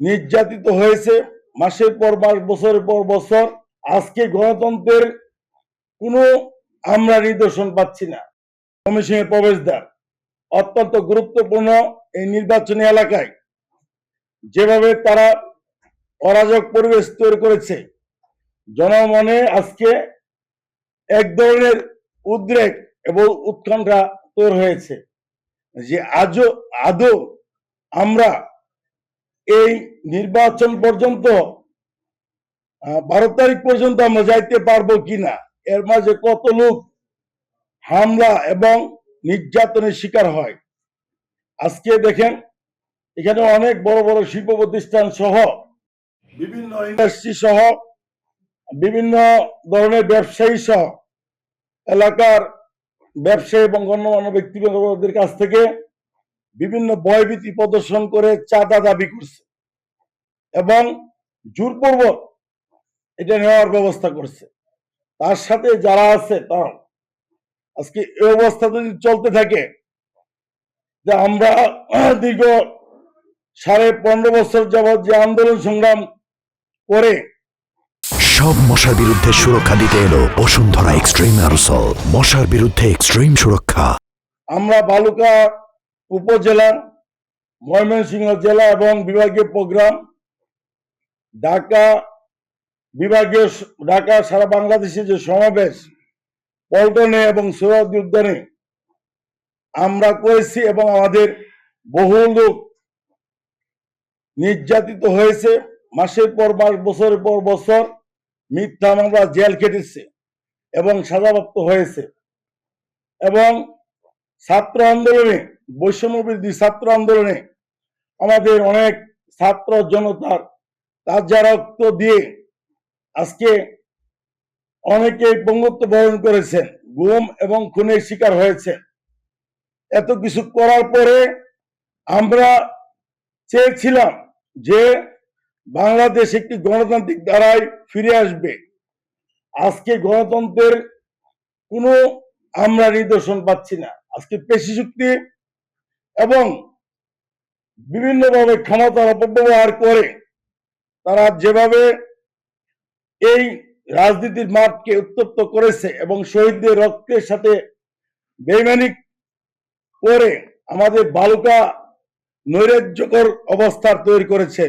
নির্যাতিত হয়েছে। মাসের পর মাস, বছরের পর বছর আজকে গণতন্ত্রের কোনো আমরা নিদর্শন পাচ্ছি না। কমিশনের প্রবেশদ্বার অত্যন্ত গুরুত্বপূর্ণ এই নির্বাচনী এলাকায়। যেভাবে তারা অরাজক পরিবেশ তৈরি করেছে, জনমনে আজকে এক ধরনের উদ্রেক এবং উৎকণ্ঠা তৈরি হয়েছে যে আজও, আদৌ আমরা এই নির্বাচন পর্যন্ত বারো তারিখ পর্যন্ত আমরা যাইতে পারব কিনা? এর মাঝে কত লোক হামলা এবং নির্যাতনের শিকার হয়? আজকে দেখেন, এখানে অনেক বড় বড় শিল্প প্রতিষ্ঠান সহ, বিভিন্ন ইন্ডাস্ট্রি সহ, বিভিন্ন ধরনের ব্যবসায়ী সহ, এলাকার ব্যবসায়ী এবং গণ্যমান্য ব্যক্তিবর্গদের কাছ থেকে বিভিন্ন ভয়ভীতি প্রদর্শন করে চাঁদা দাবি করছে এবং জোরপূর্বক এটা নেওয়ার ব্যবস্থা করছে। তার সাথে যারা আছে তারা আজকে এই অবস্থা যদি চলতে থাকে যে আমরা দীর্ঘ সাড়ে পনেরো বছর যাবৎ যে আন্দোলন সংগ্রাম করে সব মশার বিরুদ্ধে সুরক্ষা দিতে এলো বসুন্ধরা এক্সট্রিম অ্যারোসল। মশার বিরুদ্ধে এক্সট্রিম সুরক্ষা। আমরা বালুকা উপজেলা ময়মনসিংহ জেলা এবং বিভাগীয় প্রোগ্রাম ঢাকা বিভাগীয় ঢাকা সারা বাংলাদেশে যে সমাবেশ, পল্টনে এবং সৈয়দ উদ্যানে আমরা করেছি এবং আমাদের বহু লোক নির্যাতিত হয়েছে। মাসের পর মাস, বছরের পর বছর মিথ্যা মামলা, জেল কেটেছে এবং সাজাপ্রাপ্ত হয়েছে। এবং ছাত্র আন্দোলনে বৈষম্য বিরোধী ছাত্র আন্দোলনে আমাদের অনেক ছাত্র জনতার তাজা রক্ত দিয়ে আজকে অনেকে বঙ্গত্ব বরণ করেছেন, গুম এবং খুনের শিকার হয়েছে। এত কিছু করার পরে আমরা চেয়েছিলাম যে বাংলাদেশ একটি গণতান্ত্রিক ধারায় ফিরে আসবে। আজকে গণতন্ত্রের কোনো আমরা নিদর্শন পাচ্ছি না। আজকে পেশি শক্তি এবং বিভিন্নভাবে ক্ষমতার অপব্যবহার করে তারা যেভাবে এই রাজনীতির মাঠকে উত্তপ্ত করেছে এবং শহীদদের রক্তের সাথে বেমানিক করে আমাদের বালুকা নৈরাজ্যকর অবস্থার তৈরি করেছে।